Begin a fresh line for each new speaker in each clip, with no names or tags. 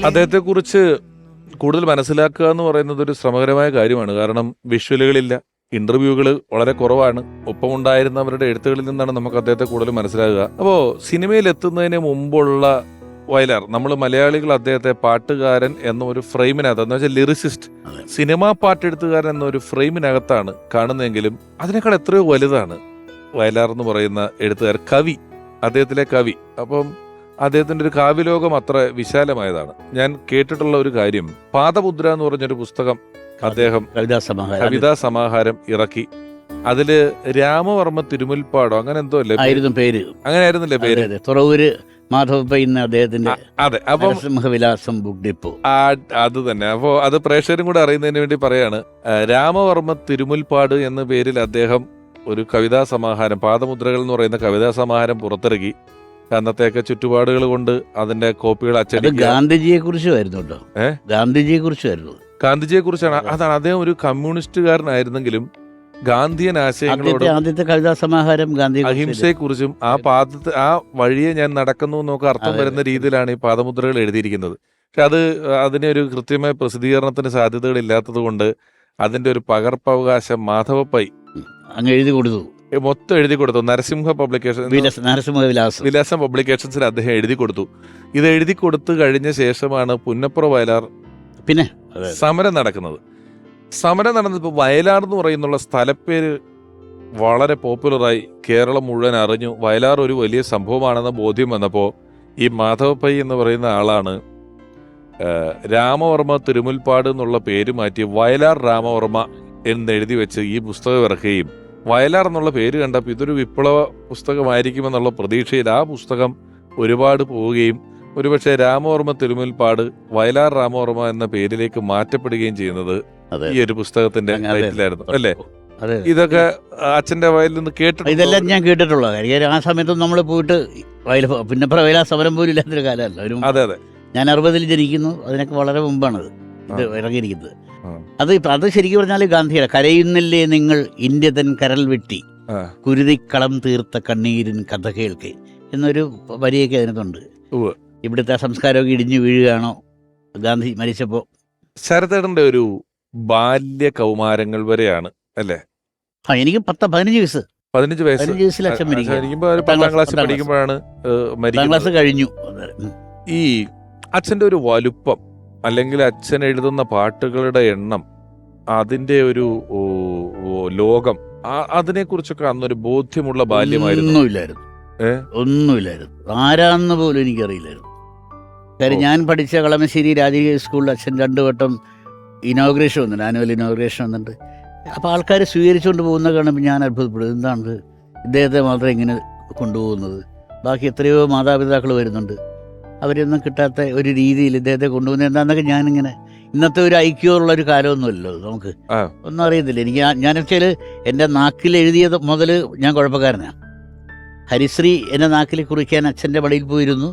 അദ്ദേഹത്തെ കുറിച്ച് കൂടുതൽ മനസ്സിലാക്കുക എന്ന് പറയുന്നത് ഒരു ശ്രമകരമായ കാര്യമാണ്. കാരണം വിഷ്വലുകളില്ല. ഇന്റർവ്യൂകൾ വളരെ കുറവാണ്. ഒപ്പമുണ്ടായിരുന്നവരുടെ എഴുത്തുകളിൽ നിന്നാണ് നമുക്ക് അദ്ദേഹത്തെ കൂടുതൽ മനസ്സിലാകുക. അപ്പോൾ സിനിമയിൽ എത്തുന്നതിന് മുമ്പുള്ള വയലാർ നമ്മൾ മലയാളികൾ അദ്ദേഹത്തെ പാട്ടുകാരൻ എന്ന ഒരു ഫ്രെയിമിനകത്ത് എന്ന് വെച്ചാൽ ലിറിസിസ്റ്റ്. സിനിമാ പാട്ടെഴുത്തുകാരൻ എന്ന ഒരു ഫ്രെയിമിനകത്താണ് കാണുന്നതെങ്കിലും അതിനേക്കാൾ എത്രയോ വലുതാണ് വയലാർ എന്ന് പറയുന്ന എഴുത്തുകാർ കവി അദ്ദേഹത്തിലെ കവി. അപ്പം അദ്ദേഹത്തിന്റെ ഒരു കാവ്യലോകം അത്ര വിശാലമായതാണ്. ഞാൻ കേട്ടിട്ടുള്ള ഒരു കാര്യം പാദമുദ്ര എന്ന് പറഞ്ഞൊരു പുസ്തകം അദ്ദേഹം
കവിതാ സമാഹാരം.
ഇറക്കി. അതിൽ രാമവർമ്മ തിരുമുൽപ്പാടോ അങ്ങനെ എന്തോ അല്ലേ പേര്?
ആയിരുന്നു പേര്.
അങ്ങനെ ആയിരുന്നില്ലേ പേര്?
തുറവൂര് മാധവപ്പ ഇന്ന് അദ്ദേഹത്തിന്റെ
അതെ. അപ്പം
സിംഹവിലാസം ബുക്ക് ഡിപ്പോ
അത് തന്നെ. അപ്പോ അത് പ്രേക്ഷകരും കൂടെ അറിയുന്നതിന് വേണ്ടി പറയാണ് രാമവർമ്മ തിരുമുൽപ്പാട് എന്ന പേരിൽ അദ്ദേഹം ഒരു കവിതാ സമാഹാരം പാദമുദ്രകൾ എന്ന് പറയുന്ന കവിതാ സമാഹാരം പുറത്തിറക്കി. അന്നത്തെയൊക്കെ ചുറ്റുപാടുകൾ കൊണ്ട് അതിന്റെ കോപ്പികൾ അച്ചടി
ഗാന്ധിജിയെ കുറിച്ചുമായിരുന്നു കേട്ടോ.
ഏഹ്
ഗാന്ധിജിയെ കുറിച്ചുമായിരുന്നു
ഗാന്ധിജിയെ കുറിച്ചാണ് അതാണ് അദ്ദേഹം ഒരു കമ്മ്യൂണിസ്റ്റുകാരനായിരുന്നെങ്കിലും ഗാന്ധിയൻ ആശയങ്ങളോട്
ആദ്യത്തെ കവിതാ സമാഹാരം ഗാന്ധി
അഹിംസയെ കുറിച്ചും ആ പാദത്തെ ആ വഴിയെ ഞാൻ നടക്കുന്നു എന്നൊക്കെ അർത്ഥം വരുന്ന രീതിയിലാണ് ഈ പാദമുദ്രകൾ എഴുതിയിരിക്കുന്നത്. പക്ഷെ അത് അതിന് ഒരു കൃത്യമായ പ്രസിദ്ധീകരണത്തിന് സാധ്യതകൾ ഇല്ലാത്തത് കൊണ്ട് അതിന്റെ ഒരു പകർപ്പവകാശം മാധവപ്പൈ
അങ്ങ് എഴുതി കൊടുത്തു.
മൊത്തം എഴുതി കൊടുത്തു. നരസിംഹ പബ്ലിക്കേഷൻ
വിലാസ നരസിംഹവിലാസം
വിലാസം. പബ്ലിക്കേഷൻസിൽ അദ്ദേഹം എഴുതി കൊടുത്തു. ഇത് എഴുതി കൊടുത്തു കഴിഞ്ഞ ശേഷമാണ് പുന്നപ്പുറ വയലാർ
പിന്നെ.
സമരം നടക്കുന്നത്. സമരം നടന്നപ്പോൾ വയലാർ എന്ന് പറയുന്നുള്ള സ്ഥലപ്പേര് വളരെ പോപ്പുലറായി കേരളം മുഴുവൻ അറിഞ്ഞു. വയലാർ ഒരു വലിയ സംഭവമാണെന്ന ബോധ്യം വന്നപ്പോൾ ഈ മാധവപ്പയ്യ എന്ന് പറയുന്ന ആളാണ് രാമവർമ്മ തിരുമുൽപ്പാട് എന്നുള്ള പേര് മാറ്റി വയലാർ രാമവർമ്മ എന്നെഴുതി വെച്ച് ഈ പുസ്തകം ഇറക്കുകയും വയലാർ എന്നുള്ള പേര് കണ്ടപ്പോൾ ഇതൊരു വിപ്ലവ പുസ്തകമായിരിക്കുമെന്നുള്ള പ്രതീക്ഷയിൽ ആ പുസ്തകം ഒരുപാട് പോവുകയും ഒരുപക്ഷെ രാമവർമ്മ തിരുമുൽപ്പാട് വയലാർ രാമവർമ്മ എന്ന പേരിലേക്ക് മാറ്റപ്പെടുകയും ചെയ്യുന്നത്. ഈ ഒരു പുസ്തകത്തിന്റെ. ടൈറ്റിലായിരുന്നു അല്ലേ?
അതെ
ഇതൊക്കെ അച്ഛന്റെ വയലിൽ നിന്ന് കേട്ടിട്ടുണ്ട്?
ഇതെല്ലാം ഞാൻ കേട്ടിട്ടുള്ള കാര്യം. ആ സമയത്ത് നമ്മൾ പോയിട്ട് വയൽ പിന്നെ വയലാ സമരം പോലും ഇല്ലാത്തൊരു കാലമല്ല. ഒരു
അതെ അതെ.
ഞാൻ അറുപതിൽ ജനിക്കുന്നു. അതിനൊക്കെ വളരെ മുമ്പാണ് ഇത് ഇറങ്ങിയിരിക്കുന്നത്. അത് അത് ശരിക്കും പറഞ്ഞാൽ ഗാന്ധിയുടെ കരയുന്നില്ലേ നിങ്ങൾ? ഇന്ത്യ തൻ കരൽ വെട്ടി. കുരുതിക്കളം തീർത്ത കണ്ണീരിൻ കഥ കേൾക്കെ. എന്നൊരു വരിയൊക്കെ അതിനകത്തുണ്ട്. ഇവിടുത്തെ സംസ്കാരമൊക്കെ ഇടിഞ്ഞു വീഴുകയാണോ? ഗാന്ധി മരിച്ചപ്പോൾ
ശരതേടന്റെ ഒരു ബാല്യ കൗമാരങ്ങൾ വരെയാണ് അല്ലേ?
ആ എനിക്ക് പത്ത് പതിനഞ്ച് വയസ്സ്.
പതിനഞ്ച് വയസ്സ്.
പതിനഞ്ച് വയസ്സിൽ അച്ഛൻ പത്താം ക്ലാസ്,
പഠിക്കുമ്പോഴാണ്
പത്താം ക്ലാസ് കഴിഞ്ഞു.
ഈ അച്ഛന്റെ ഒരു വലുപ്പം അല്ലെങ്കിൽ അച്ഛൻ എഴുതുന്ന പാട്ടുകളുടെ എണ്ണം അതിന്റെ ഒരു ലോകം അതിനെക്കുറിച്ചൊക്കെ അന്നൊരു ബോധ്യമുള്ള ബാല്യമായിരുന്നു.
ഒന്നുമില്ലായിരുന്നു? ഒന്നുമില്ലായിരുന്നു. ആരാന്ന് പോലും എനിക്കറിയില്ലായിരുന്നു. കാര്യം ഞാൻ പഠിച്ച കളമശ്ശേരി രാജകീയ സ്കൂളിൽ അച്ഛൻ രണ്ടു വട്ടം ഇനോഗ്രേഷൻ വന്നിട്ടുണ്ട് ആനുവൽ ഇനോഗ്രേഷൻ വന്നിട്ടുണ്ട്. അപ്പോൾ ആൾക്കാർ സ്വീകരിച്ചുകൊണ്ട് പോകുന്ന കാണുമ്പോൾ ഞാൻ അത്ഭുതപ്പെടും. എന്താണ് ഇദ്ദേഹത്തെ മാത്രം ഇങ്ങനെ കൊണ്ടുപോകുന്നത്? ബാക്കി എത്രയോ മാതാപിതാക്കൾ വരുന്നുണ്ട്. അവരൊന്നും കിട്ടാത്ത ഒരു രീതിയിൽ ഇദ്ദേഹത്തെ കൊണ്ടുപോകുന്നത് എന്താണെന്നൊക്കെ ഞാനിങ്ങനെ ഇന്നത്തെ ഒരു ഐക്യമുള്ള ഒരു കാലമൊന്നുമല്ലോ നമുക്ക്. ഒന്നും അറിയത്തില്ല. എനിക്ക് ഞാൻ- വെച്ചാൽ എന്റെ നാക്കിൽ എഴുതിയത് മുതൽ ഞാൻ കുഴപ്പക്കാരനാണ് ഹരിശ്രീ എന്റെ നാക്കിൽ കുറിക്കാൻ അച്ഛന്റെ പടിയിൽ പോയിരുന്നു.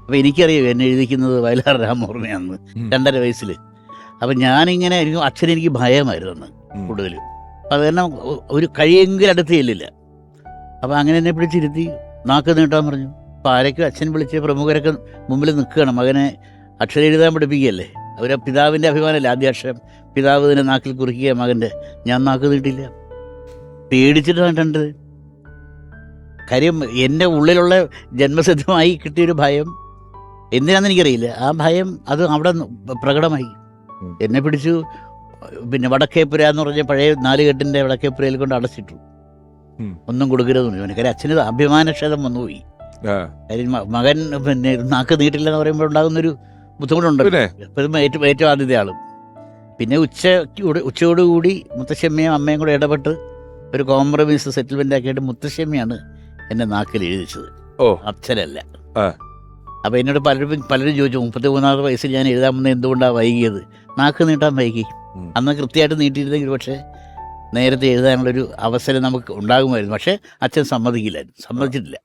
അപ്പോൾ എനിക്കറിയാം എന്നെ എഴുതിക്കുന്നത് വയലാർ രാമോർമ്മയാണെന്ന്. രണ്ടര വയസ്സിൽ അപ്പം ഞാനിങ്ങനെ എനിക്ക് അച്ഛൻ എനിക്ക് ഭയമായിരുന്നു അന്ന്
കൂടുതലും.
കൂടുതൽ അപ്പം അത് തന്നെ ഒരു കഴിയെങ്കിലും അടുത്ത് ചെല്ലില്ല. അപ്പം അങ്ങനെ എന്നെ പിടിച്ചിരുത്തി നാക്ക് നീട്ടാൻ പറഞ്ഞു. അപ്പം ആരൊക്കെ അച്ഛൻ വിളിച്ച് പ്രമുഖരൊക്കെ മുമ്പിൽ നിൽക്കുകയാണ്. മകനെ അക്ഷരം എഴുതാൻ പഠിപ്പിക്കുകയല്ലേ? അവർ പിതാവിന്റെ അഭിമാനമല്ലേ? ആദ്യ അക്ഷരം പിതാവ് തന്നെ നാക്കിൽ കുറിക്കുക മകന്റെ ഞാൻ നാക്ക് നീട്ടില്ല പേടിച്ചിട്ടാണ് കണ്ടത്. കാര്യം എന്റെ ഉള്ളിലുള്ള ജന്മസിദ്ധമായി കിട്ടിയൊരു ഭയം എന്തിനാന്ന് എനിക്കറിയില്ല. ആ ഭയം അത് അവിടെ പ്രകടമായി. എന്നെ പിടിച്ചു. പിന്നെ വടക്കേപ്പുര എന്ന് പറഞ്ഞ പഴയ നാലുകെട്ടിന്റെ വടക്കേപ്പുരയിൽ കൊണ്ട് അടച്ചിട്ടു. ഒന്നും കൊടുക്കരുതെന്ന് പറഞ്ഞു. കാര്യം അച്ഛന് അഭിമാനക്ഷതം വന്നുപോയി. കാര്യം മ- മകൻ പിന്നെ നാക്ക് നീട്ടില്ല എന്ന് പറയുമ്പോൾ ഉണ്ടാകുന്നൊരു ബുദ്ധിമുട്ടുണ്ട്.
പിന്നെ?
ഇപ്പം ഏറ്റവും ഏറ്റവും ആദ്യത്തെ ആളും പിന്നെ ഉച്ചയോട് ഉച്ചയോടുകൂടി മുത്തശ്ശമ്മയും അമ്മയും കൂടെ ഇടപെട്ട് ഒരു കോംപ്രമൈസ് സെറ്റിൽമെന്റ് ആക്കിയിട്ട് മുത്തശ്ശമ്മയാണ് എന്നെ നാക്കിൽ എഴുതിച്ചത്.
ഓ.
അച്ഛനല്ല.
ആ.
അപ്പോൾ എന്നോട് പലരും പലരും ചോദിച്ചു മുപ്പത്തി മൂന്നാമത്തെ വയസ്സിൽ ഞാൻ എഴുതാമെന്ന് വന്നത് എന്തുകൊണ്ടാണ് വൈകിയത്? നാക്ക് നീട്ടാൻ വൈകി.
ഉം.
അന്ന് കൃത്യമായിട്ട് നീട്ടിയിരുന്നെങ്കിൽ പക്ഷേ നേരത്തെ എഴുതാനുള്ളൊരു അവസരം നമുക്ക് ഉണ്ടാകുമായിരുന്നു. പക്ഷേ അച്ഛൻ സമ്മതിക്കില്ലായിരുന്നു. സമ്മതിച്ചിട്ടില്ല.